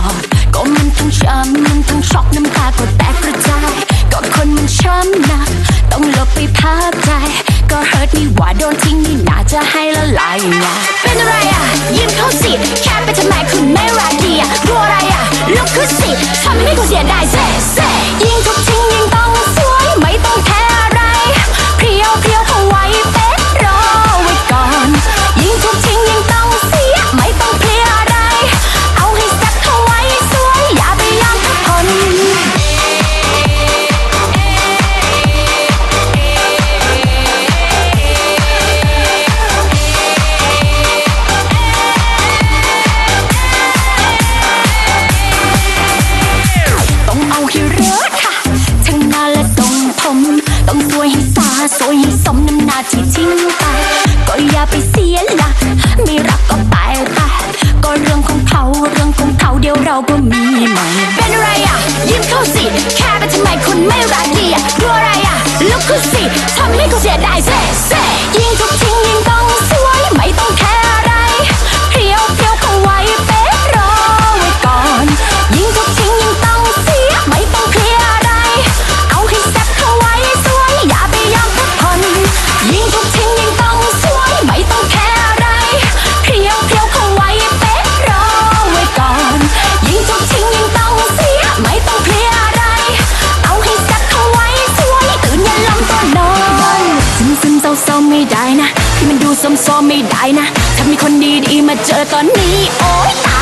อด ก็มันทั้งช้ำมันทั้งช็อกน้ำตาก็แตกกระจาย ก็คนมันช้ำหนัก ต้องลบไปพักใจ ก็เฮิร์ตนี่หว่าโดนทิ้งนี่น่าจะให้ละลายอะเป็นอะไรอะยิ้มเขาสิแค่ไปทำไมคุณไม่รักดีอะรู้อะไรอะลุกขึ้นสิทำให้กูเสียดายเซ ก็มีใหม่เป็นอะไรอะ ยิ้มเข้าสิแค่ไปทำไมคุณไม่รักดีอะกลัวอะไรอะลุกขึ้นสิทำให้เขาเสียดายเซ่เซ่ยิ่งทุกทิ้งยิ่งต้อง มไม่ได้นะ ที่มันดูซมซมไม่ได้นะ ถ้ามีคนดีๆมาเจอตอนนี้ โอ๊ยตาย